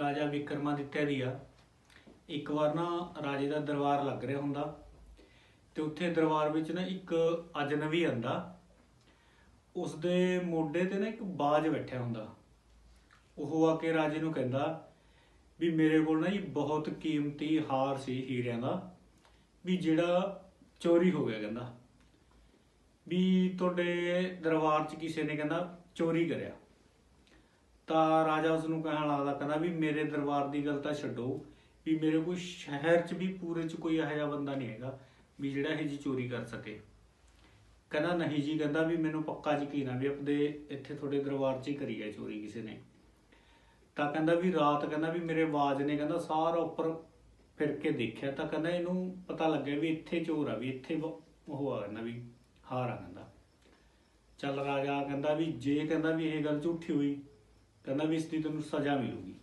ਰਾਜਾ ਵਿਕਰਮਾਦਿੱਤਿਆ ਦੀ ਆ। ਇੱਕ ਵਾਰ ਨਾ ਰਾਜੇ ਦਾ ਦਰਬਾਰ ਲੱਗ ਰਿਹਾ ਹੁੰਦਾ ਤੇ ਉੱਥੇ ਦਰਬਾਰ ਵਿੱਚ ਨਾ ਇੱਕ ਅਜਨਬੀ ਆਂਦਾ ਉਸ ਦੇ ਮੋਢੇ ਤੇ ਨਾ ਇੱਕ ਬਾਜ ਬੈਠਿਆ ਹੁੰਦਾ। ਉਹ ਆ ਕੇ ਰਾਜੇ ਨੂੰ ਕਹਿੰਦਾ ਵੀ ਮੇਰੇ ਕੋਲ ਨਾ ਜੀ ਬਹੁਤ ਕੀਮਤੀ ਹਾਰ ਸੀ ਹੀਰਿਆਂ ਦਾ, ਵੀ ਜਿਹੜਾ ਚੋਰੀ ਹੋ ਗਿਆ ਕਹਿੰਦਾ। ਵੀ ਤੁਹਾਡੇ ਦਰਬਾਰ 'ਚ ਕਿਸੇ ਨੇ ਕਹਿੰਦਾ ਚੋਰੀ ਕਰਿਆ। ਤਾਂ ਰਾਜਾ ਉਸ ਨੂੰ ਕਹਿਣ ਲੱਗਦਾ, ਕਹਿੰਦਾ ਵੀ ਮੇਰੇ ਦਰਬਾਰ ਦੀ ਗੱਲ ਤਾਂ ਛੱਡੋ, ਵੀ ਮੇਰੇ ਕੋਈ ਸ਼ਹਿਰ 'ਚ ਵੀ, ਪੂਰੇ 'ਚ ਕੋਈ ਇਹੋ ਜਿਹਾ ਬੰਦਾ ਨਹੀਂ ਹੈਗਾ ਵੀ ਜਿਹੜਾ ਇਹ ਜੀ ਚੋਰੀ ਕਰ ਸਕੇ। ਕਹਿੰਦਾ ਨਹੀਂ ਜੀ, ਕਹਿੰਦਾ ਵੀ ਮੈਨੂੰ ਪੱਕਾ ਯਕੀਨ ਆ ਵੀ ਆਪਣੇ ਇੱਥੇ ਤੁਹਾਡੇ ਦਰਬਾਰ 'ਚ ਹੀ ਕਰੀ ਹੈ ਚੋਰੀ ਕਿਸੇ ਨੇ। ਤਾਂ ਕਹਿੰਦਾ ਵੀ ਰਾਤ, ਕਹਿੰਦਾ ਵੀ ਮੇਰੇ ਆਵਾਜ਼ ਨੇ, ਕਹਿੰਦਾ ਸਾਰਾ ਉੱਪਰ ਫਿਰ ਕੇ ਦੇਖਿਆ, ਤਾਂ ਕਹਿੰਦਾ ਇਹਨੂੰ ਪਤਾ ਲੱਗਿਆ ਵੀ ਇੱਥੇ ਚੋਰ ਆ, ਵੀ ਇੱਥੇ ਉਹ ਆ ਕਹਿੰਦਾ ਵੀ ਹਾਰ ਆ ਕਹਿੰਦਾ। ਚੱਲ ਰਾਜਾ ਕਹਿੰਦਾ ਵੀ ਜੇ ਕਹਿੰਦਾ ਵੀ ਇਹ ਗੱਲ ਝੂਠੀ ਹੋਈ ਕਹਿੰਦਾ ਵੀ ਇਸ ਦੀ ਤੈਨੂੰ ਸਜ਼ਾ ਮਿਲੂਗੀ।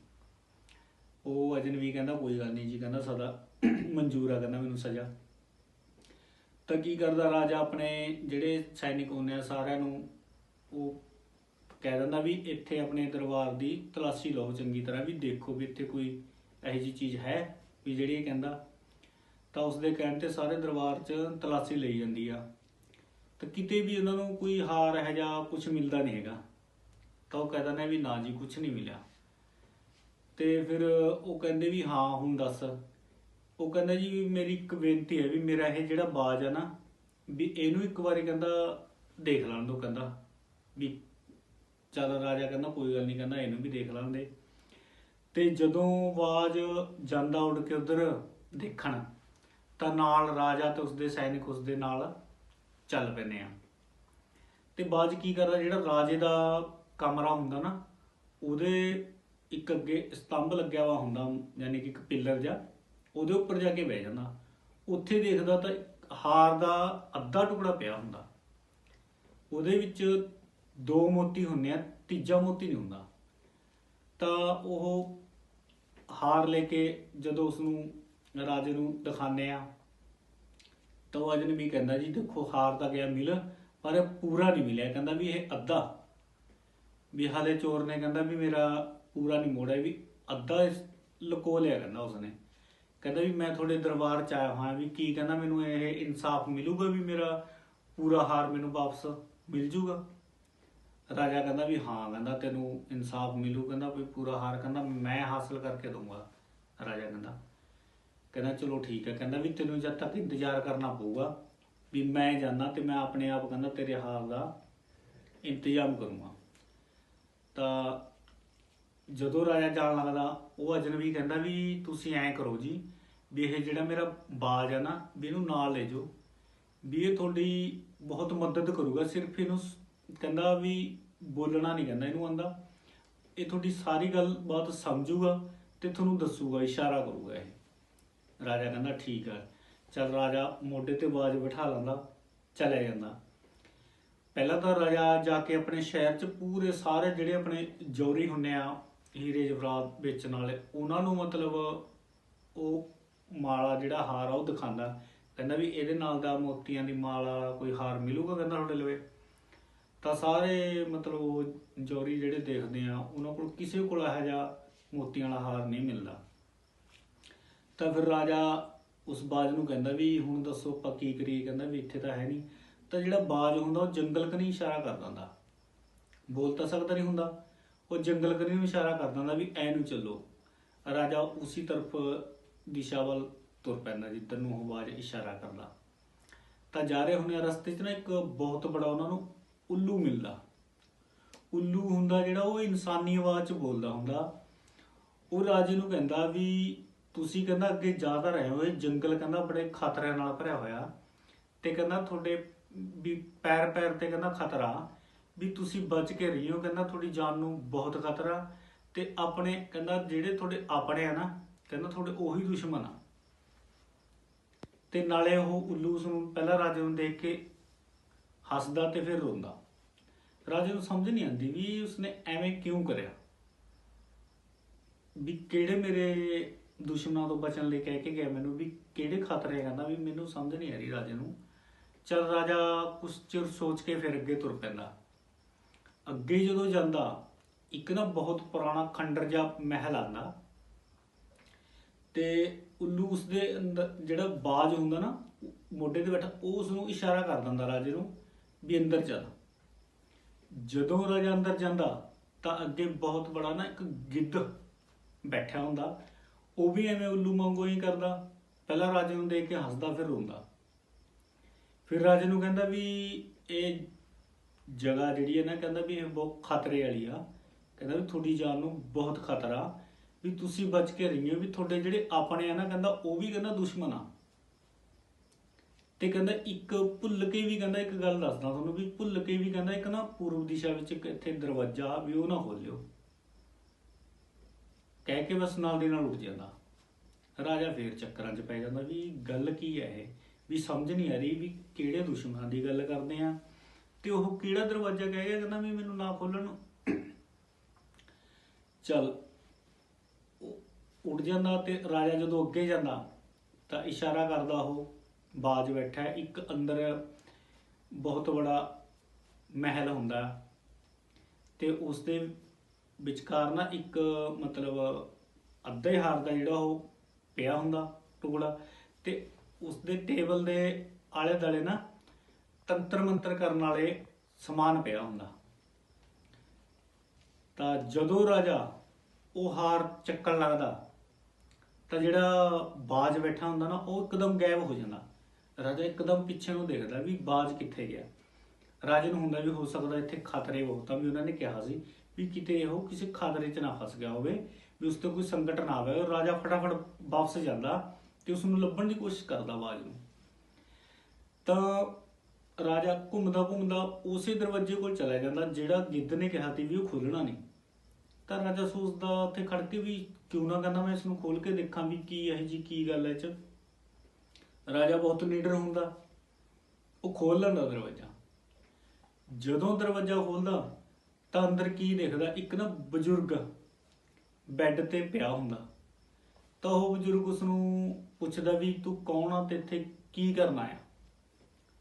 ਉਹ ਅਜਨਬੀ ਕਹਿੰਦਾ, ਕੋਈ ਗੱਲ ਨਹੀਂ ਜੀ, ਕਹਿੰਦਾ ਸਦਾ ਮਨਜ਼ੂਰ ਆ, ਕਹਿੰਦਾ ਮੈਨੂੰ ਸਜ਼ਾ। ਤਾਂ ਕੀ ਕਰਦਾ ਰਾਜਾ ਆਪਣੇ ਜਿਹੜੇ ਸੈਨਿਕ ਹੁੰਦੇ ਆ, ਸਾਰਿਆਂ ਨੂੰ ਉਹ ਕਹਿ ਦਿੰਦਾ ਵੀ ਇੱਥੇ ਆਪਣੇ ਦਰਬਾਰ ਦੀ ਤਲਾਸ਼ੀ ਲਓ, ਚੰਗੀ ਤਰ੍ਹਾਂ ਵੀ ਦੇਖੋ ਵੀ ਇੱਥੇ ਕੋਈ ਇਹੋ ਜਿਹੀ ਚੀਜ਼ ਹੈ ਵੀ ਜਿਹੜੀ ਇਹ ਕਹਿੰਦਾ। ਤਾਂ ਉਸ ਦੇ ਕਹਿਣ ਤੇ ਸਾਰੇ ਦਰਬਾਰ 'ਚ ਤਲਾਸ਼ੀ ਲਈ ਜਾਂਦੀ ਆ। ਤਾਂ ਕਿਤੇ ਵੀ ਉਹਨਾਂ ਨੂੰ ਕੋਈ ਹਾਰ ਹੈ ਜਾਂ ਕੁਝ ਮਿਲਦਾ ਨਹੀਂ ਹੈਗਾ। ਤਾਂ ਉਹ ਕਹਿ ਦਿੰਦਾ ਵੀ ਨਾ ਜੀ ਕੁਝ ਨਹੀਂ ਮਿਲਿਆ। ਤੇ ਫਿਰ ਉਹ ਕਹਿੰਦੇ ਵੀ ਹਾਂ, ਹੁਣ ਦੱਸ। ਉਹ ਕਹਿੰਦਾ ਜੀ, ਮੇਰੀ ਇੱਕ ਬੇਨਤੀ ਹੈ ਵੀ ਮੇਰਾ ਇਹ ਜਿਹੜਾ ਬਾਜ ਆ ਨਾ, ਵੀ ਇਹਨੂੰ ਇੱਕ ਵਾਰੀ ਕਹਿੰਦਾ, ਦੇਖ ਲੈਣ ਦੋ ਕਹਿੰਦਾ। ਵੀ ਚੱਲ ਰਾਜਾ ਕਹਿੰਦਾ, ਕੋਈ ਗੱਲ ਨਹੀਂ ਕਹਿੰਦਾ, ਇਹਨੂੰ ਵੀ ਦੇਖ ਲੈਂਦੇ ਤੇ ਜਦੋਂ ਆਵਾਜ਼ ਜਾਂਦਾ ਉੱਡ ਕੇ ਉਧਰ ਦੇਖਣ, ਤਾਂ ਨਾਲ ਰਾਜਾ ਤੇ ਉਸਦੇ ਸੈਨਿਕ ਉਸਦੇ ਨਾਲ ਚੱਲ ਪੈਂਦੇ ਆ। ਤੇ ਬਾਜ ਕੀ ਕਰਦਾ, ਜਿਹੜਾ ਰਾਜੇ ਦਾ ਕਮਰਾ ਹੁੰਦਾ ਨਾ, ਉਹਦੇ ਇੱਕ ਅੱਗੇ ਸਤੰਭ ਲੱਗਿਆ ਵਾ ਹੁੰਦਾ, ਯਾਨੀ ਕਿ ਇੱਕ ਪਿੱਲਰ ਜਿਹਾ, ਉਹਦੇ ਉੱਪਰ ਜਾ ਕੇ ਬਹਿ ਜਾਂਦਾ। ਉੱਥੇ ਦੇਖਦਾ ਤਾਂ ਹਾਰ ਦਾ ਅੱਧਾ ਟੁਕੜਾ ਪਿਆ ਹੁੰਦਾ। ਉਹਦੇ ਵਿੱਚ ਦੋ ਮੋਤੀ ਹੁੰਦੇ ਆ, ਤੀਜਾ ਮੋਤੀ ਨਹੀਂ ਹੁੰਦਾ। ਤਾਂ ਉਹ ਹਾਰ ਲੈ ਕੇ ਜਦੋਂ ਉਸ ਨੂੰ ਰਾਜੇ ਨੂੰ ਦਿਖਾਉਂਦੇ ਆ, ਤਾਂ ਉਹ ਅਜਨਬੀ ਕਹਿੰਦਾ, ਜੀ ਦੇਖੋ, ਹਾਰ ਤਾਂ ਗਿਆ ਮਿਲ, ਪਰ ਇਹ ਪੂਰਾ ਨਹੀਂ ਮਿਲਿਆ। ਕਹਿੰਦਾ ਵੀ ਇਹ ਅੱਧਾ। ਵੀ ਹਾਲੇ ਚੋਰ ਨੇ ਕਹਿੰਦਾ ਵੀ ਮੇਰਾ ਪੂਰਾ ਨਹੀਂ ਮੋੜਿਆ ਵੀ ਅੱਧਾ ਇਸ ਲੁਕੋ ਲਿਆ ਕਹਿੰਦਾ ਉਸਨੇ। ਕਹਿੰਦਾ ਵੀ ਮੈਂ ਤੁਹਾਡੇ ਦਰਬਾਰ ਚ ਆਇਆ ਹਾਂ ਵੀ ਕੀ ਕਹਿੰਦਾ ਮੈਨੂੰ ਇਹ ਇਨਸਾਫ ਮਿਲੂਗਾ ਵੀ ਮੇਰਾ ਪੂਰਾ ਹਾਰ ਮੈਨੂੰ ਵਾਪਸ ਮਿਲ ਜੂਗਾ? ਰਾਜਾ ਕਹਿੰਦਾ ਵੀ ਹਾਂ, ਕਹਿੰਦਾ ਤੈਨੂੰ ਇਨਸਾਫ ਮਿਲੂ, ਕਹਿੰਦਾ ਵੀ ਪੂਰਾ ਹਾਰ, ਕਹਿੰਦਾ ਮੈਂ ਹਾਸਲ ਕਰਕੇ ਦਊਂਗਾ। ਰਾਜਾ ਕਹਿੰਦਾ ਕਹਿੰਦਾ ਚਲੋ ਠੀਕ ਹੈ, ਕਹਿੰਦਾ ਵੀ ਤੈਨੂੰ ਜਦ ਤੱਕ ਇੰਤਜ਼ਾਰ ਕਰਨਾ ਪਊਗਾ, ਵੀ ਮੈਂ ਜਾਣਾ ਤੇ ਮੈਂ ਆਪਣੇ ਆਪ ਕਹਿੰਦਾ ਤੇਰੇ ਹਾਰ ਦਾ ਇੰਤਜ਼ਾਮ ਕਰੂੰਗਾ। ਤਾਂ ਜਦੋਂ ਰਾਜਾ ਜਾਣ ਲੱਗਦਾ, ਉਹ ਅਜਨਬੀ ਕਹਿੰਦਾ ਵੀ ਤੁਸੀਂ ਐਂ ਕਰੋ ਜੀ, ਵੀ ਇਹ ਜਿਹੜਾ ਮੇਰਾ ਬਾਜ ਆ ਨਾ, ਵੀ ਇਹਨੂੰ ਨਾਲ ਲੈ ਜਾਓ। ਵੀ ਇਹ ਤੁਹਾਡੀ ਬਹੁਤ ਮਦਦ ਕਰੂਗਾ, ਸਿਰਫ ਇਹਨੂੰ ਕਹਿੰਦਾ ਵੀ ਬੋਲਣਾ ਨਹੀਂ ਕਹਿੰਦਾ ਇਹਨੂੰ ਆਂਦਾ ਇਹ ਤੁਹਾਡੀ ਸਾਰੀ ਗੱਲ ਬਾਤ ਸਮਝੂਗਾ ਤੇ ਤੁਹਾਨੂੰ ਦੱਸੂਗਾ, ਇਸ਼ਾਰਾ ਕਰੂਗਾ ਇਹ। ਰਾਜਾ ਕਹਿੰਦਾ ਠੀਕ ਆ। ਚਲ ਰਾਜਾ ਮੋਢੇ ਤੇ ਬਾਜ ਬਿਠਾ ਲੈਂਦਾ, ਚਲੇ ਜਾਂਦਾ। ਪਹਿਲਾਂ ਤਾਂ ਰਾਜਾ ਜਾ ਕੇ ਆਪਣੇ ਸ਼ਹਿਰ 'ਚ ਪੂਰੇ ਸਾਰੇ ਜਿਹੜੇ ਆਪਣੇ ਜੌਰੀ ਹੁੰਨੇ ਆ, ਹੀਰੇ ਜਵਰਾਤ ਵੇਚਣ ਵਾਲੇ, ਉਹਨਾਂ ਨੂੰ ਮਤਲਬ ਉਹ ਮਾਲਾ ਜਿਹੜਾ ਹਾਰ ਆ ਉਹ ਦਿਖਾਉਂਦਾ। ਕਹਿੰਦਾ ਵੀ ਇਹਦੇ ਨਾਲ ਦਾ ਮੋਤੀਆਂ ਦੀ ਮਾਲਾ ਕੋਈ ਹਾਰ ਮਿਲੂਗਾ ਕਹਿੰਦਾ ਤੁਹਾਡੇ ਲਵੇ। ਤਾਂ ਸਾਰੇ ਮਤਲਬ ਉਹ ਜੌਰੀ ਜਿਹੜੇ ਦੇਖਦੇ ਆ, ਉਹਨਾਂ ਕੋਲ ਕਿਸੇ ਕੋਲ ਇਹੋ ਜਿਹਾ ਮੋਤੀਆਂ ਵਾਲਾ ਹਾਰ ਨਹੀਂ ਮਿਲਦਾ। ਤਾਂ ਫਿਰ ਰਾਜਾ ਉਸ ਬਾਜ ਨੂੰ ਕਹਿੰਦਾ ਵੀ ਹੁਣ ਦੱਸੋ ਆਪਾਂ ਕੀ ਕਰੀਏ, ਕਹਿੰਦਾ ਵੀ ਇੱਥੇ ਤਾਂ ਹੈ ਨਹੀਂ। ਤਾਂ ਜਿਹੜਾ ਬਾਜ ਹੁੰਦਾ ਉਹ ਜੰਗਲ ਕਨੀ ਇਸ਼ਾਰਾ ਕਰ ਦਿੰਦਾ। ਬੋਲ ਤਾਂ ਸਕਦਾ ਨਹੀਂ ਹੁੰਦਾ। ਉਹ ਜੰਗਲ ਕਨੀ ਨੂੰ ਇਸ਼ਾਰਾ ਕਰ ਦਿੰਦਾ ਵੀ ਐ ਨੂੰ ਚੱਲੋ। ਰਾਜਾ ਉਸੇ ਤਰਫ ਦਿਸ਼ਾ ਵੱਲ ਤੁਰ ਪੈਂਦਾ, ਜਿੱਧਰ ਨੂੰ ਉਹ ਬਾਜ ਇਸ਼ਾਰਾ ਕਰਦਾ। ਤਾਂ ਜਾ ਰਹੇ ਹੁੰਦੇ ਆ ਰਸਤੇ 'ਚ ਨਾ ਇੱਕ ਬਹੁਤ ਬੜਾ ਉਹਨਾਂ ਨੂੰ ਉੱਲੂ ਮਿਲਦਾ। ਉੱਲੂ ਹੁੰਦਾ ਜਿਹੜਾ ਉਹ ਇਨਸਾਨੀ ਆਵਾਜ਼ 'ਚ ਬੋਲਦਾ ਹੁੰਦਾ। ਉਹ ਰਾਜੇ ਨੂੰ ਕਹਿੰਦਾ ਵੀ ਤੁਸੀਂ ਕਹਿੰਦਾ ਅੱਗੇ ਜ਼ਿਆਦਾ ਰਹੇ ਹੋ ਇਹ ਜੰਗਲ ਕਹਿੰਦਾ ਬੜੇ ਖਤਰਿਆਂ ਨਾਲ ਭਰਿਆ ਹੋਇਆ। ਤੇ ਕਹਿੰਦਾ ਤੁਹਾਡੇ ਵੀ ਪੈਰ ਪੈਰ ਤੇ ਕਹਿੰਦਾ ਖਤਰਾ, ਵੀ ਤੁਸੀਂ ਬਚ ਕੇ ਰਹੀਓ ਕਹਿੰਦਾ, ਤੁਹਾਡੀ ਜਾਨ ਨੂੰ ਬਹੁਤ ਖਤਰਾ ਤੇ ਆਪਣੇ ਕਹਿੰਦਾ ਜਿਹੜੇ ਤੁਹਾਡੇ ਆਪਣੇ ਆ ਨਾ, ਕਹਿੰਦਾ ਤੁਹਾਡੇ ਉਹੀ ਦੁਸ਼ਮਣ ਆ। ਤੇ ਨਾਲੇ ਉਹ ਉੱਲੂ ਉਸ ਨੂੰ ਪਹਿਲਾਂ ਰਾਜੇ ਨੂੰ ਦੇਖ ਕੇ ਹੱਸਦਾ ਤੇ ਫਿਰ ਰੋਂਦਾ। ਰਾਜੇ ਨੂੰ ਸਮਝ ਨਹੀਂ ਆਉਂਦੀ ਵੀ ਉਸਨੇ ਐਵੇਂ ਕਿਉਂ ਕਰਿਆ। ਵੀ ਕਿਹੜੇ ਮੇਰੇ ਦੁਸ਼ਮਣਾਂ ਤੋਂ ਬਚਣ ਲਈ ਕਹਿ ਕੇ ਗਿਆ ਮੈਨੂੰ, ਵੀ ਕਿਹੜੇ ਖਤਰੇ ਕਹਿੰਦਾ, ਵੀ ਮੈਨੂੰ ਸਮਝ ਨਹੀਂ ਆ ਰਹੀ ਰਾਜੇ ਨੂੰ। ਚਲ ਰਾਜਾ, ਕੁਛ ਚਿਰ ਸੋਚ ਕੇ ਫਿਰ ਅੱਗੇ ਤੁਰ ਪੈਂਦਾ। ਅੱਗੇ ਜਦੋਂ ਜਾਂਦਾ, ਇੱਕ ਨਾ ਬਹੁਤ ਪੁਰਾਣਾ ਖੰਡਰ ਜਿਹਾ ਮਹਿਲ ਆਂਦਾ ਤੇ ਉੱਲੂ ਉਸਦੇ ਅੰਦਰ, ਜਿਹੜਾ ਬਾਜ ਹੁੰਦਾ ਨਾ, ਮੋਢੇ ਤੇ ਬੈਠਾ, ਉਹ ਉਸ ਨੂੰ ਇਸ਼ਾਰਾ ਕਰ ਦਿੰਦਾ ਰਾਜੇ ਨੂੰ ਵੀ ਅੰਦਰ ਚੱਲ। ਜਦੋਂ ਰਾਜਾ ਅੰਦਰ ਜਾਂਦਾ, ਤਾਂ ਅੱਗੇ ਬਹੁਤ ਬੜਾ ਨਾ ਇੱਕ ਗਿੱਧ ਬੈਠਾ ਹੁੰਦਾ। ਉਹ ਵੀ ਐਵੇਂ ਉੱਲੂ ਵਾਂਗੂ ਹੀ ਕਰਦਾ। ਪਹਿਲਾਂ ਰਾਜੇ ਨੂੰ ਦੇਖ ਕੇ ਹੱਸਦਾ, ਫਿਰ ਰੋਂਦਾ। ਫਿਰ ਰਾਜੇ ਨੂੰ ਕਹਿੰਦਾ ਵੀ ਇਹ ਜਗ੍ਹਾ ਜਿਹੜੀ ਹੈ ਨਾ, ਕਹਿੰਦਾ ਵੀ ਇਹ ਬਹੁਤ ਖਤਰੇ ਵਾਲੀ ਆ। ਕਹਿੰਦਾ ਵੀ ਤੁਹਾਡੀ ਜਾਨ ਨੂੰ ਬਹੁਤ ਖਤਰਾ। ਵੀ ਤੁਸੀਂ ਬਚ ਕੇ ਰਹੀਓ, ਵੀ ਤੁਹਾਡੇ ਜਿਹੜੇ ਆਪਣੇ ਆ ਨਾ, ਕਹਿੰਦਾ ਉਹ ਵੀ ਕਹਿੰਦਾ ਦੁਸ਼ਮਣ ਆ। ਤੇ ਕਹਿੰਦਾ ਇੱਕ ਭੁੱਲ ਕੇ ਵੀ ਕਹਿੰਦਾ ਇੱਕ ਗੱਲ ਦੱਸਦਾ ਤੁਹਾਨੂੰ ਵੀ, ਭੁੱਲ ਕੇ ਵੀ ਕਹਿੰਦਾ ਇੱਕ ਨਾ ਪੂਰਬ ਦਿਸ਼ਾ ਵਿੱਚ ਇੱਕ ਇੱਥੇ ਦਰਵਾਜ਼ਾ ਵੀ ਉਹ ਨਾ ਖੋਲਿਓ। ਕਹਿ ਕੇ ਬਸ ਨਾਲ ਦੀ ਨਾਲ ਉੱਠ ਜਾਂਦਾ। ਰਾਜਾ ਫੇਰ ਚੱਕਰਾਂ 'ਚ ਪੈ ਜਾਂਦਾ ਵੀ ਗੱਲ ਕੀ ਹੈ ਇਹ? ਵੀ ਸਮਝ ਨਹੀਂ ਆ ਰਹੀ ਵੀ ਕਿਹੜੇ ਦੁਸ਼ਮਣਾਂ ਦੀ ਗੱਲ ਕਰਦੇ ਆ। ਤੇ ਉਹ ਕਿਹੜਾ ਦਰਵਾਜ਼ਾ ਕਹਿ ਗਿਆ, ਕਹਿੰਦਾ ਵੀ ਮੈਨੂੰ ਨਾ ਖੋਲਣ ਨੂੰ। ਚਲ ਉੱਡ ਜਾਂਦਾ ਤੇ ਰਾਜਾ ਜਦੋਂ ਅੱਗੇ ਜਾਂਦਾ, ਤਾਂ ਇਸ਼ਾਰਾ ਕਰਦਾ ਉਹ, ਬਾਜ ਬੈਠਾ, ਇੱਕ ਅੰਦਰ ਬਹੁਤ ਬੜਾ ਮਹਿਲ ਹੁੰਦਾ। ਤੇ ਉਸ ਦੇ ਵਿਚਕਾਰ ਨਾ ਇੱਕ ਮਤਲਬ ਅੱਧੇ ਹਾਰ ਦਾ ਜਿਹੜਾ ਉਹ ਪਿਆ ਹੁੰਦਾ, ਟੁਕੜਾ। ਤੇ ਉਸ ਦੇ ਟੇਬਲ ਦੇ ਆਲੇ ਦੁਆਲੇ ਨਾ ਤੰਤਰ ਮੰਤਰ ਕਰਨ ਵਾਲੇ ਸਮਾਨ ਪਿਆ ਹੁੰਦਾ। ਤਾਂ ਜਦੋਂ ਰਾਜਾ ਉਹ ਹਾਰ ਚੱਕਣ ਲੱਗਦਾ, ਤਾਂ ਜਿਹੜਾ ਬਾਜ ਬੈਠਾ ਹੁੰਦਾ ਨਾ, ਉਹ ਇੱਕਦਮ ਗਾਇਬ ਹੋ ਜਾਂਦਾ। ਰਾਜਾ ਇੱਕਦਮ ਪਿੱਛੇ ਨੂੰ ਦੇਖਦਾ ਵੀ ਬਾਜ ਕਿੱਥੇ ਗਿਆ। ਰਾਜੇ ਨੂੰ ਹੁੰਦਾ ਵੀ ਹੋ ਸਕਦਾ ਇੱਥੇ ਖਤਰੇ ਬਹੁਤ ਆ, ਵੀ ਉਹਨਾਂ ਨੇ ਕਿਹਾ ਸੀ ਵੀ ਕਿਤੇ ਉਹ ਕਿਸੇ ਖਤਰੇ 'ਚ ਨਾ ਫਸ ਗਿਆ ਹੋਵੇ, ਵੀ ਉਸ ਤੇ ਕੋਈ ਸੰਕਟ ਨਾ ਆਵੇ। ਰਾਜਾ ਫਟਾਫਟ ਵਾਪਸ ਜਾਂਦਾ। ਤੇ ਉਸ ਨੂੰ ਲੱਭਣ ਦੀ ਕੋਸ਼ਿਸ਼ ਕਰਦਾ ਬਾਜ ਨੂੰ। ਤਾਂ ਰਾਜਾ ਘੁੰਮਦਾ ਘੁੰਮਦਾ ਉਸੇ ਦਰਵਾਜ਼ੇ ਕੋਲ ਚਲਾ ਜਾਂਦਾ, ਜਿਹੜਾ ਗਿੱਧ ਨੇ ਕਿਹਾ ਸੀ ਵੀ ਉਹ ਖੋਲਣਾ ਨਹੀਂ। ਤਾਂ ਰਾਜਾ ਸੋਚਦਾ, ਉੱਥੇ ਖੜ ਕੇ ਵੀ ਕਿਉਂ ਨਾ ਕਹਿੰਦਾ ਮੈਂ ਇਸ ਨੂੰ ਖੋਲ ਕੇ ਦੇਖਾਂ ਵੀ ਕੀ, ਇਹ ਜੀ ਕੀ ਗੱਲ ਹੈ ਚ। ਰਾਜਾ ਬਹੁਤ ਨੀਡਰ ਹੁੰਦਾ। ਉਹ ਖੋਲ ਲੈਂਦਾ ਦਰਵਾਜ਼ਾ। ਜਦੋਂ ਦਰਵਾਜ਼ਾ ਖੋਲਦਾ ਤਾਂ ਅੰਦਰ ਕੀ ਦੇਖਦਾ? ਇੱਕ ਨਾ ਬਜ਼ੁਰਗ ਬੈੱਡ ਤੇ ਪਿਆ ਹੁੰਦਾ। ਤਾਂ ਉਹ ਬਜ਼ੁਰਗ ਉਸ ਨੂੰ ਪੁੱਛਦਾ ਵੀ ਤੂੰ ਕੌਣ ਆ ਤੇ ਇੱਥੇ ਕੀ ਕਰਨਾ ਆ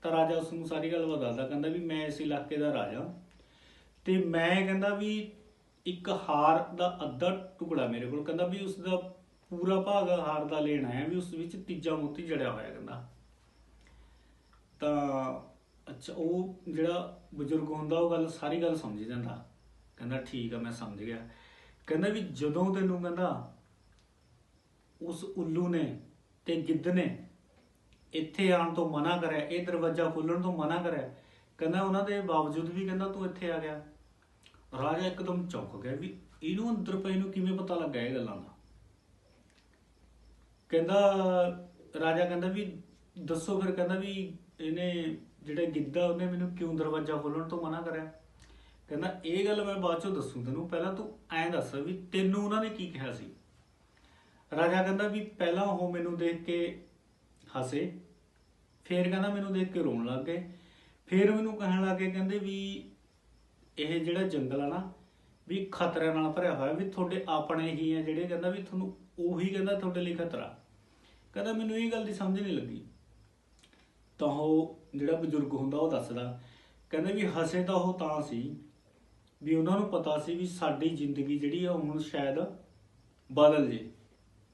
ਤਾਂ ਰਾਜਾ ਉਸ ਨੂੰ ਸਾਰੀ ਗੱਲ ਬਤਾਉਂਦਾ ਕਹਿੰਦਾ ਵੀ ਮੈਂ ਇਸ ਇਲਾਕੇ ਦਾ ਰਾਜਾ ਤੇ ਮੈਂ ਕਹਿੰਦਾ ਵੀ ਇੱਕ ਹਾਰ ਦਾ ਅੱਧਾ ਟੁਕੜਾ ਮੇਰੇ ਕੋਲ, ਕਹਿੰਦਾ ਵੀ ਉਸ ਦਾ ਪੂਰਾ ਭਾਗ ਹਾਰ ਦਾ ਲੈਣਾ ਹੈ ਵੀ ਉਸ ਵਿੱਚ ਤੀਜਾ ਮੋਤੀ ਜੜਿਆ ਹੋਇਆ ਕਹਿੰਦਾ। ਤਾਂ ਅੱਛਾ, ਉਹ ਜਿਹੜਾ ਬਜ਼ੁਰਗ ਹੁੰਦਾ, ਉਹ ਗੱਲ ਸਾਰੀ ਗੱਲ ਸਮਝ ਜਾਂਦਾ। ਕਹਿੰਦਾ ਠੀਕ ਆ, ਮੈਂ ਸਮਝ ਗਿਆ। ਕਹਿੰਦਾ ਵੀ ਜਦੋਂ ਤੈਨੂੰ ਕਹਿੰਦਾ ਉਸ ਉੱਲੂ ਨੇ ਤੇ ਗਿੱਧ ਨੇ ਇੱਥੇ ਆਉਣ ਤੋਂ ਮਨਾ ਕਰਿਆ, ਇਹ ਦਰਵਾਜ਼ਾ ਖੋਲਣ ਤੋਂ ਮਨਾ ਕਰਿਆ। ਕਹਿੰਦਾ ਉਹਨਾਂ ਦੇ ਬਾਵਜੂਦ ਵੀ ਕਹਿੰਦਾ ਤੂੰ ਇੱਥੇ ਆ ਗਿਆ। ਰਾਜਾ ਇੱਕਦਮ ਚੌਂਕ ਗਿਆ ਵੀ ਇਹਨੂੰ ਅੰਦਰ ਪਏ ਨੂੰ ਕਿਵੇਂ ਪਤਾ ਲੱਗਾ ਇਹ ਗੱਲਾਂ ਦਾ? ਕਹਿੰਦਾ, ਰਾਜਾ ਕਹਿੰਦਾ ਵੀ ਦੱਸੋ ਫਿਰ, ਕਹਿੰਦਾ ਵੀ ਇਹਨੇ ਜਿਹੜਾ ਗਿੱਧਾ ਉਹਨੇ ਮੈਨੂੰ ਕਿਉਂ ਦਰਵਾਜ਼ਾ ਖੋਲਣ ਤੋਂ ਮਨਾ ਕਰਿਆ? ਕਹਿੰਦਾ, ਇਹ ਗੱਲ ਮੈਂ ਬਾਅਦ ਚੋਂ ਦੱਸੂ ਤੈਨੂੰ। ਪਹਿਲਾਂ ਤੂੰ ਐਂ ਦੱਸ ਵੀ ਤੈਨੂੰ ਉਹਨਾਂ ਨੇ ਕੀ ਕਿਹਾ ਸੀ? ਰਾਜਾ ਕਹਿੰਦਾ ਵੀ ਪਹਿਲਾਂ ਉਹ ਮੈਨੂੰ ਦੇਖ ਕੇ ਹੱਸੇ, ਫੇਰ ਕਹਿੰਦਾ ਮੈਨੂੰ ਦੇਖ ਕੇ ਰੋਣ ਲੱਗ ਗਏ। ਫੇਰ ਮੈਨੂੰ ਕਹਿਣ ਲੱਗੇ ਕਹਿੰਦੇ ਵੀ ਇਹ ਜਿਹੜਾ ਜੰਗਲ ਆ ਨਾ, ਵੀ ਖਤਰਿਆਂ ਨਾਲ ਭਰਿਆ ਹੋਇਆ, ਵੀ ਤੁਹਾਡੇ ਆਪਣੇ ਹੀ ਆ ਜਿਹੜੇ, ਕਹਿੰਦਾ ਵੀ ਤੁਹਾਨੂੰ ਉਹੀ ਕਹਿੰਦਾ ਤੁਹਾਡੇ ਲਈ ਖਤਰਾ। ਕਹਿੰਦਾ ਮੈਨੂੰ ਇਹ ਗੱਲ ਦੀ ਸਮਝ ਨਹੀਂ ਲੱਗੀ। ਤਾਂ ਉਹ ਜਿਹੜਾ ਬਜ਼ੁਰਗ ਹੁੰਦਾ, ਉਹ ਦੱਸਦਾ, ਕਹਿੰਦੇ ਵੀ ਹੱਸੇ ਤਾਂ ਉਹ ਤਾਂ ਸੀ, ਵੀ ਉਹਨਾਂ ਨੂੰ ਪਤਾ ਸੀ ਵੀ ਸਾਡੀ ਜ਼ਿੰਦਗੀ ਜਿਹੜੀ ਆ ਹੁਣ ਸ਼ਾਇਦ ਬਦਲ ਜੇ।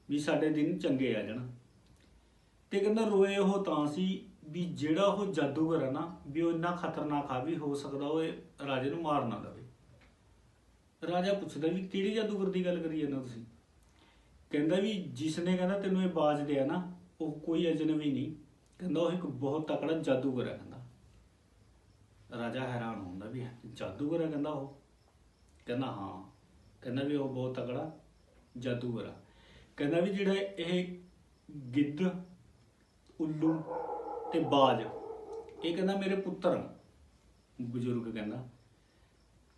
ਵੀ ਸਾਡੇ ਦਿਨ ਚੰਗੇ ਆ ਜਾਣ। ਤੇ ਕਹਿੰਦਾ ਰੋਏ ਉਹ ਤਾਂ ਸੀ ਵੀ ਜਿਹੜਾ ਉਹ ਜਾਦੂਗਰ ਹੈ ਨਾ, ਵੀ ਉਹ ਇੰਨਾ ਖਤਰਨਾਕ ਆ ਵੀ ਹੋ ਸਕਦਾ ਉਹ ਇਹ ਰਾਜੇ ਨੂੰ ਮਾਰ ਨਾ ਦੇਵੇ। ਰਾਜਾ ਪੁੱਛਦਾ ਵੀ ਕਿਹੜੇ ਜਾਦੂਗਰ ਦੀ ਗੱਲ ਕਰੀ ਜਾਂਦਾ ਤੁਸੀਂ? ਕਹਿੰਦਾ ਵੀ ਜਿਸ ਨੇ ਕਹਿੰਦਾ ਤੈਨੂੰ ਇਹ ਬਾਜ ਦਿਆ ਨਾ, ਉਹ ਕੋਈ ਅਜਨਬੀ ਨਹੀਂ। ਕਹਿੰਦਾ ਉਹ ਇੱਕ ਬਹੁਤ ਤਕੜਾ ਜਾਦੂਗਰ ਹੈ ਕਹਿੰਦਾ। ਰਾਜਾ ਹੈਰਾਨ ਹੁੰਦਾ ਵੀ ਜਾਦੂਗਰ ਹੈ ਕਹਿੰਦਾ ਉਹ? ਕਹਿੰਦਾ ਹਾਂ, ਕਹਿੰਦਾ ਵੀ ਉਹ ਬਹੁਤ ਤਕੜਾ ਜਾਦੂਗਰ ਆ। ਕਹਿੰਦਾ ਵੀ ਜਿਹੜਾ ਇਹ ਗਿੱਧ, ਉੱਲੂ ਤੇ ਬਾਜ, ਇਹ ਕਹਿੰਦਾ ਮੇਰੇ ਪੁੱਤਰ ਬਜ਼ੁਰਗ ਕਹਿੰਦਾ,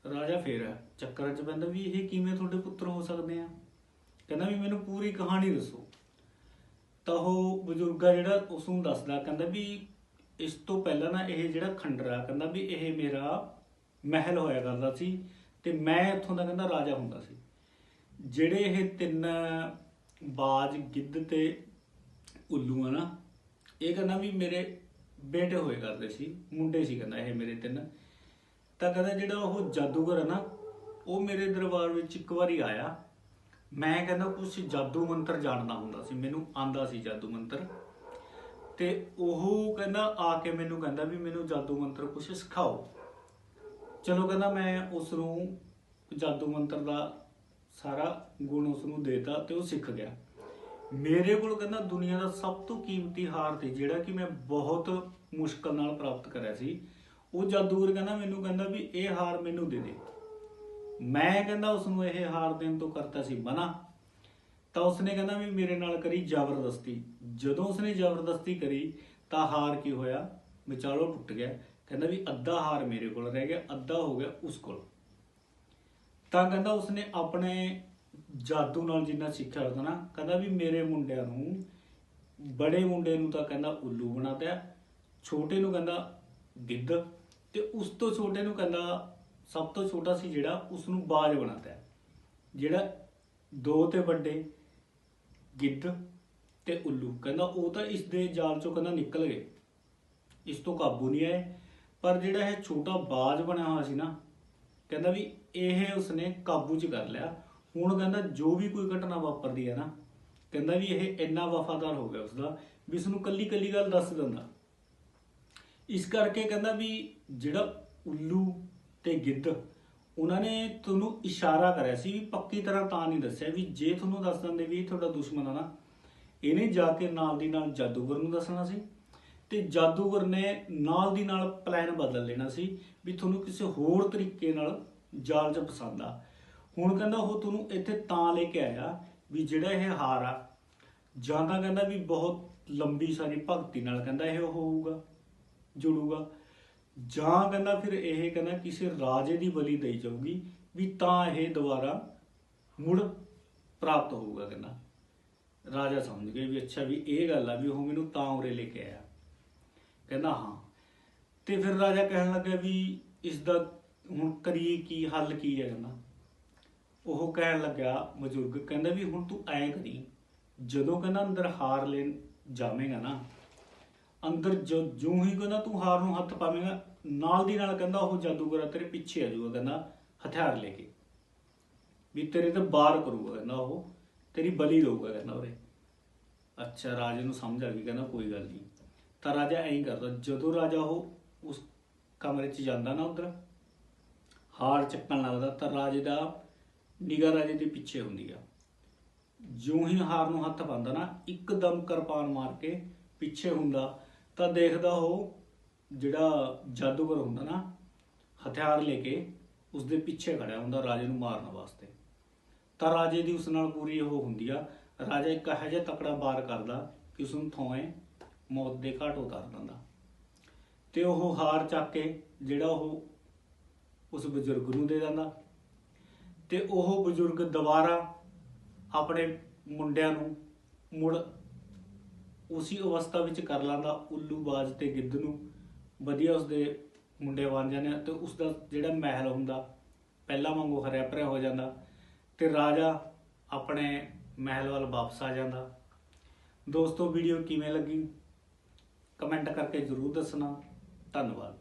ਰਾਜਾ ਫੇਰ ਚੱਕਰ ਚ ਪੈਂਦਾ ਵੀ ਇਹ ਕਿਵੇਂ ਤੁਹਾਡੇ ਪੁੱਤਰ ਹੋ ਸਕਦੇ ਆ? ਕਹਿੰਦਾ ਵੀ ਮੈਨੂੰ ਪੂਰੀ ਕਹਾਣੀ ਦੱਸੋ। ਤਾਂ ਉਹ ਬਜ਼ੁਰਗ ਜਿਹੜਾ ਉਸ ਨੂੰ ਦੱਸਦਾ, ਕਹਿੰਦਾ ਵੀ ਇਸ ਤੋਂ ਪਹਿਲਾਂ ਨਾ ਇਹ ਜਿਹੜਾ ਖੰਡਰਾ ਕਹਿੰਦਾ ਵੀ ਇਹ ਮੇਰਾ ਮਹਿਲ ਹੋਇਆ ਕਰਦਾ ਸੀ ਤੇ ਮੈਂ ਇੱਥੋਂ ਦਾ ਕਹਿੰਦਾ ਰਾਜਾ ਹੁੰਦਾ ਸੀ। ਜਿਹੜੇ ਇਹ ਤਿੰਨ ਬਾਜ, ਗਿੱਧ ਤੇ ਉੱਲੂ ਆ ਨਾ। ਇਹ ਕਹਿੰਦਾ ਵੀ ਮੇਰੇ ਬੇਟੇ ਹੋਏ ਕਰਦੇ ਸੀ, ਮੁੰਡੇ ਸੀ ਕਹਿੰਦਾ ਇਹ ਮੇਰੇ ਤਿੰਨ। ਤਾਂ ਕਹਿੰਦਾ ਜਿਹੜਾ ਉਹ ਜਾਦੂਗਰ ਹੈ ਨਾ, ਉਹ ਮੇਰੇ ਦਰਬਾਰ ਵਿੱਚ ਇੱਕ ਵਾਰੀ ਆਇਆ। ਮੈਂ ਕਹਿੰਦਾ ਕੁਝ ਜਾਦੂ ਮੰਤਰ ਜਾਣਦਾ ਹੁੰਦਾ ਸੀ, ਮੈਨੂੰ ਆਂਦਾ ਸੀ ਜਾਦੂ ਮੰਤਰ। ਤੇ ਉਹ ਕਹਿੰਦਾ ਆ ਕੇ ਮੈਨੂੰ ਕਹਿੰਦਾ ਵੀ ਮੈਨੂੰ ਜਾਦੂ ਮੰਤਰ ਕੁਝ ਸਿਖਾਓ। ਚਲੋ ਕਹਿੰਦਾ ਮੈਂ ਉਸ ਨੂੰ ਜਾਦੂ ਮੰਤਰ ਦਾ ਸਾਰਾ ਗੁਣ ਉਸ ਨੂੰ ਦੇਤਾ ਤੇ ਉਹ ਸਿੱਖ ਗਿਆ। ਮੇਰੇ ਕੋਲ ਕਹਿੰਦਾ ਦੁਨੀਆ ਦਾ ਸਭ ਤੋਂ ਕੀਮਤੀ ਹਾਰ ਸੀ, ਜਿਹੜਾ ਕਿ ਮੈਂ ਬਹੁਤ ਮੁਸ਼ਕਲ ਨਾਲ ਪ੍ਰਾਪਤ ਕਰਿਆ ਸੀ। ਉਹ ਜਦ ਦੂਰ ਕਹਿੰਦਾ, ਮੈਨੂੰ ਕਹਿੰਦਾ ਵੀ ਇਹ ਹਾਰ ਮੈਨੂੰ ਦੇ ਦੇ। ਮੈਂ ਕਹਿੰਦਾ ਉਸ ਨੂੰ ਇਹ ਹਾਰ ਦੇਣ ਤੋਂ ਕਰਤਾ ਸੀ ਮਨਾ। ਤਾਂ ਉਸਨੇ ਕਹਿੰਦਾ ਵੀ ਮੇਰੇ ਨਾਲ ਕਰੀ ਜ਼ਬਰਦਸਤੀ। ਜਦੋਂ ਉਸਨੇ ਜ਼ਬਰਦਸਤੀ ਕਰੀ, ਤਾਂ ਹਾਰ ਕੀ ਹੋਇਆ? ਵਿਚਾਲੋ ਟੁੱਟ ਗਿਆ। ਕਹਿੰਦਾ ਵੀ ਅੱਧਾ ਹਾਰ ਮੇਰੇ ਕੋਲ ਰਹਿ ਗਿਆ, ਅੱਧਾ ਹੋ ਗਿਆ ਉਸ ਕੋਲ। ਤਾਂ ਕਹਿੰਦਾ ਉਸਨੇ ਆਪਣੇ ਜਾਦੂ ਨਾਲ ਜਿੰਨਾ ਸਿੱਖਿਆ ਹੁੰਦਾ ਨਾ, ਕਹਿੰਦਾ ਵੀ ਮੇਰੇ ਮੁੰਡਿਆਂ ਨੂੰ, ਬੜੇ ਮੁੰਡੇ ਨੂੰ ਤਾਂ ਕਹਿੰਦਾ ਉੱਲੂ ਬਣਾਤਾ ਛੋਟੇ ਨੂੰ ਕਹਿੰਦਾ ਗਿੱਧ ਤੇ ਉਸ ਤੋਂ ਛੋਟੇ ਨੂੰ ਕਹਿੰਦਾ ਸਭ ਤੋਂ ਛੋਟਾ ਸੀ ਜਿਹੜਾ ਉਸ ਨੂੰ ਬਾਜ ਬਣਾਤਾ ਜਿਹੜਾ ਦੋ ਤੇ ਵੱਡੇ ਗਿੱਧ ਤੇ ਉੱਲੂ, ਕਹਿੰਦਾ ਉਹ ਤਾਂ ਇਸ ਦੇ ਜਾਲ ਚੋਂ ਕਹਿੰਦਾ ਨਿਕਲ ਗਏ, ਇਸ ਤੋਂ ਕਾਬੂ ਨਹੀਂ ਆਏ, ਪਰ ਜਿਹੜਾ ਇਹ ਛੋਟਾ ਬਾਜ ਬਣਿਆ ਹੋਇਆ ਸੀ ਨਾ ਕਹਿੰਦਾ ਵੀ ਇਹ ਉਸਨੇ ਕਾਬੂ 'ਚ ਕਰ ਲਿਆ। ਹੁਣ ਕਹਿੰਦਾ ਜੋ ਵੀ ਕੋਈ ਘਟਨਾ ਵਾਪਰਦੀ ਹੈ ਨਾ, ਕਹਿੰਦਾ ਵੀ ਇਹ ਇੰਨਾ ਵਫਾਦਾਰ ਹੋ ਗਿਆ ਉਸਦਾ ਵੀ ਇਸ ਨੂੰ ਕੱਲੀ ਕੱਲੀ ਗੱਲ ਦੱਸ ਦਿੰਦਾ। ਇਸ ਕਰਕੇ ਕਹਿੰਦਾ ਵੀ ਜਿਹੜਾ ਉੱਲੂ ਤੇ ਗਿੱਧ ਉਹਨਾਂ ਨੇ ਤੁਹਾਨੂੰ ਇਸ਼ਾਰਾ ਕਰਿਆ ਸੀ ਵੀ ਪੱਕੀ ਤਰ੍ਹਾਂ ਤਾਂ ਨਹੀਂ ਦੱਸਿਆ ਵੀ ਜੇ ਤੁਹਾਨੂੰ ਦੱਸ ਦਿੰਦੇ ਵੀ ਇਹ ਤੁਹਾਡਾ ਦੁਸ਼ਮਣ ਆ ਨਾ, ਇਹਨੇ ਜਾ ਕੇ ਨਾਲ ਦੀ ਨਾਲ ਜਾਦੂਗਰ ਨੂੰ ਦੱਸਣਾ ਸੀ। ਤੇ ਜਾਦੂਗਰ ਨੇ ਨਾਲ ਦੀ ਨਾਲ ਪਲਾਨ ਬਦਲ ਲੈਣਾ ਸੀ ਵੀ ਤੁਹਾਨੂੰ ਕਿਸੇ ਹੋਰ ਤਰੀਕੇ ਨਾਲ ਜਾਲ 'ਚ ਪਸੰਦ ਆ ਹੁਣ ਕਹਿੰਦਾ ਉਹ ਤੁਹਾਨੂੰ ਇੱਥੇ ਤਾਂ ਲੈ ਕੇ ਆਇਆ ਵੀ ਜਿਹੜਾ ਇਹ ਹਾਰ ਆ। ਜਾਂ ਤਾਂ ਕਹਿੰਦਾ ਵੀ ਬਹੁਤ ਲੰਬੀ ਸਾਰੀ ਭਗਤੀ ਨਾਲ ਕਹਿੰਦਾ ਇਹ ਹੋਊਗਾ, ਜੁੜੂਗਾ। ਜਾਂ ਕਹਿੰਦਾ ਫਿਰ ਇਹ ਕਹਿੰਦਾ ਕਿਸੇ ਰਾਜੇ ਦੀ ਬਲੀ ਦੇਈ ਜਾਊਗੀ ਵੀ ਤਾਂ ਇਹ ਦੁਬਾਰਾ ਮੁੜ ਪ੍ਰਾਪਤ ਹੋਊਗਾ ਕਹਿੰਦਾ। ਰਾਜਾ ਸਮਝ ਗਏ ਵੀ ਅੱਛਾ ਵੀ ਇਹ ਗੱਲ ਆ ਵੀ ਉਹ ਮੈਨੂੰ ਤਾਂ ਉਰੇ ਲੈ ਕੇ ਆਇਆ। ਕਹਿੰਦਾ ਹਾਂ। ਤੇ ਫਿਰ ਰਾਜਾ ਕਹਿਣ ਲੱਗਾ ਵੀ ਇਸ ਦਾ ਹੁਣ ਕਰੀਏ ਕੀ, ਹੱਲ ਕੀ ਹੈ ਕਹਿੰਦਾ। ਉਹ ਕਹਿਣ ਲੱਗਾ ਬਜ਼ੁਰਗ, ਕਹਿੰਦਾ ਵੀ ਹੁਣ ਤੂੰ ਐਂ ਕਰੀ, ਜਦੋਂ ਕਹਿੰਦਾ ਅੰਦਰ ਹਾਰ ਲੈਣ ਜਾਵੇਂਗਾ ਨਾ, ਅੰਦਰ ਜੋ ਜੋ ਹੀ ਕਹਿੰਦਾ ਤੂੰ ਹਾਰ ਨੂੰ ਹੱਥ ਪਾਵੇਂਗਾ, ਨਾਲ ਦੀ ਨਾਲ ਕਹਿੰਦਾ ਉਹ ਜਾਦੂਗਰ ਤੇਰੇ ਪਿੱਛੇ ਆ ਜਾਊਗਾ ਕਹਿੰਦਾ, ਹਥਿਆਰ ਲੈ ਕੇ। ਵੀ ਤੇਰੇ ਤੇ ਵਾਰ ਕਰੂਗਾ ਕਹਿੰਦਾ ਉਹ, ਤੇਰੀ ਬਲੀ ਦਊਗਾ ਕਹਿੰਦਾ ਉਹਰੇ ਅੱਛਾ, ਰਾਜੇ ਨੂੰ ਸਮਝ ਆ ਗਈ, ਕਹਿੰਦਾ ਕੋਈ ਗੱਲ ਨਹੀਂ। ਤਾਂ ਰਾਜਾ ਐਂ ਕਰਦਾ, ਜਦੋਂ ਰਾਜਾ ਉਹ ਉਸ ਕਮਰੇ 'ਚ ਜਾਂਦਾ ਨਾ ਉਧਰ, ਹਾਰ ਚੱਕਣ ਲੱਗਦਾ ਤਾਂ ਰਾਜੇ ਦਾ ਨਿਗਾਹ ਰਾਜੇ ਦੇ ਪਿੱਛੇ ਹੁੰਦੀ ਆ। ਜਿਉਂ ਹੀ ਹਾਰ ਨੂੰ ਹੱਥ ਪਾਉਂਦਾ ਨਾ, ਇੱਕਦਮ ਕਿਰਪਾਨ ਮਾਰ ਕੇ ਪਿੱਛੇ ਹੁੰਦਾ, ਤਾਂ ਦੇਖਦਾ ਉਹ ਜਿਹੜਾ ਜਾਦੂਗਰ ਹੁੰਦਾ ਨਾ, ਹਥਿਆਰ ਲੈ ਕੇ ਉਸ ਦੇ ਪਿੱਛੇ ਖੜਿਆ ਹੁੰਦਾ ਰਾਜੇ ਨੂੰ ਮਾਰਨ ਵਾਸਤੇ। ਤਾਂ ਰਾਜੇ ਦੀ ਉਸ ਨਾਲ ਪੂਰੀ ਉਹ ਹੁੰਦੀ ਆ, ਰਾਜਾ ਇੱਕ ਇਹੋ ਜਿਹਾ ਤਕੜਾ ਬਾਰ ਕਰਦਾ ਕਿ ਉਸ ਨੂੰ ਥੋਏ ਮੌਤ ਦੇ ਘਾਟ ਉਤਾਰ ਦਿੰਦਾ। ਤੇ ਉਹ ਹਾਰ ਚੱਕ ਕੇ ਜਿਹੜਾ ਉਹ ਉਸ ਬਜ਼ੁਰਗ ਨੂੰ ਦੇ ਦਿੰਦਾ। ਤੇ ਉਹ ਬਜ਼ੁਰਗ ਦੁਬਾਰਾ ਆਪਣੇ ਮੁੰਡਿਆਂ ਨੂੰ ਮੁੜ ਉਸੇ ਅਵਸਥਾ ਵਿੱਚ ਕਰ ਲਾਂਦਾ, ਉੱਲੂ ਬਾਜ ਤੇ ਗਿੱਧ ਨੂੰ। ਵਧੀਆ ਉਸਦੇ ਮੁੰਡੇ ਬਣ ਜਾਂਦੇ ਆ ਤੇ ਉਸ ਦਾ ਜਿਹੜਾ ਮਹਿਲ ਹੁੰਦਾ, ਪਹਿਲਾਂ ਵਾਂਗੂ ਹਰਿਆ ਭਰਿਆ ਹੋ ਜਾਂਦਾ ਤੇ ਰਾਜਾ ਆਪਣੇ ਮਹਿਲ ਵੱਲ ਵਾਪਸ ਆ ਜਾਂਦਾ। ਦੋਸਤੋ ਵੀਡੀਓ ਕਿਵੇਂ ਲੱਗੀ? ਕਮੈਂਟ ਕਰਕੇ ਜ਼ਰੂਰ ਦੱਸਣਾ। ਧੰਨਵਾਦ।